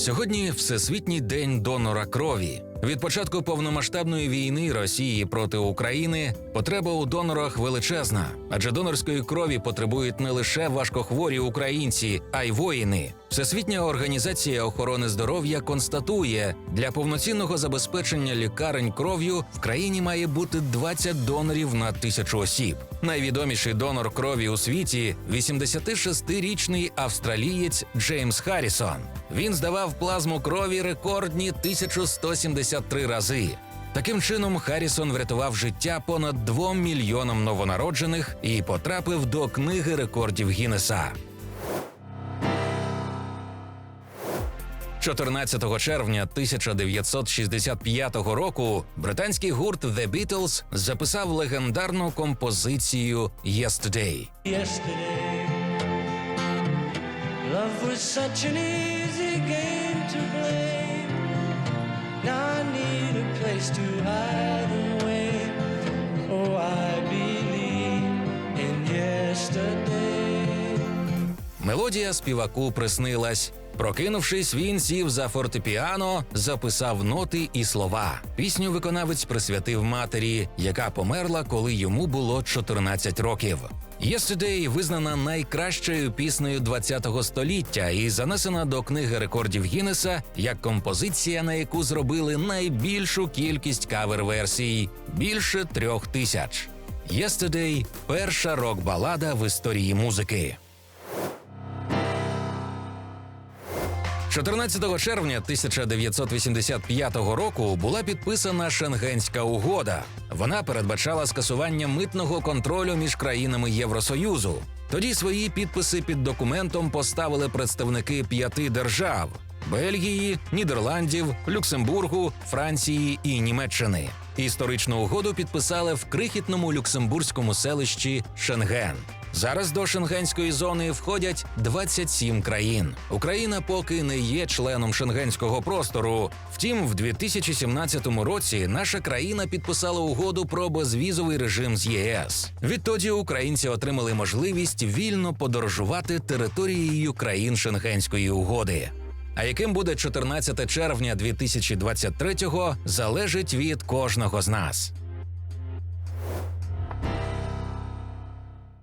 Сьогодні Всесвітній день донора крові. Від початку повномасштабної війни Росії проти України потреба у донорах величезна, адже донорської крові потребують не лише важкохворі українці, а й воїни. Всесвітня організація охорони здоров'я констатує, для повноцінного забезпечення лікарень кров'ю в країні має бути 20 донорів на тисячу осіб. Найвідоміший донор крові у світі 86-річний австралієць Джеймс Харрісон. Він здавав плазму крові рекордні 1173 рази. Таким чином, Харрісон врятував життя понад 2 мільйонам новонароджених і потрапив до книги рекордів Гіннеса. 14 червня 1965 року британський гурт The Beatles записав легендарну композицію «Yesterday». yesterday. Love was such an easy game to play. Oh. Мелодія співаку приснилась. Прокинувшись, він сів за фортепіано, записав ноти і слова. Пісню виконавець присвятив матері, яка померла, коли йому було 14 років. «Yesterday» визнана найкращою піснею ХХ століття і занесена до книги рекордів Гіннеса як композиція, на яку зробили найбільшу кількість кавер-версій більше трьох тисяч. «Yesterday» – перша рок-балада в історії музики. 14 червня 1985 року була підписана Шенгенська угода. Вона передбачала скасування митного контролю між країнами Євросоюзу. Тоді свої підписи під документом поставили представники п'яти держав: Бельгії, Нідерландів, Люксембургу, Франції і Німеччини. Історичну угоду підписали в крихітному люксембурзькому селищі Шенген. Зараз до шенгенської зони входять 27 країн. Україна поки не є членом шенгенського простору. Втім, в 2017 році наша країна підписала угоду про безвізовий режим з ЄС. Відтоді українці отримали можливість вільно подорожувати територією країн шенгенської угоди. А яким буде 14 червня 2023-го, залежить від кожного з нас.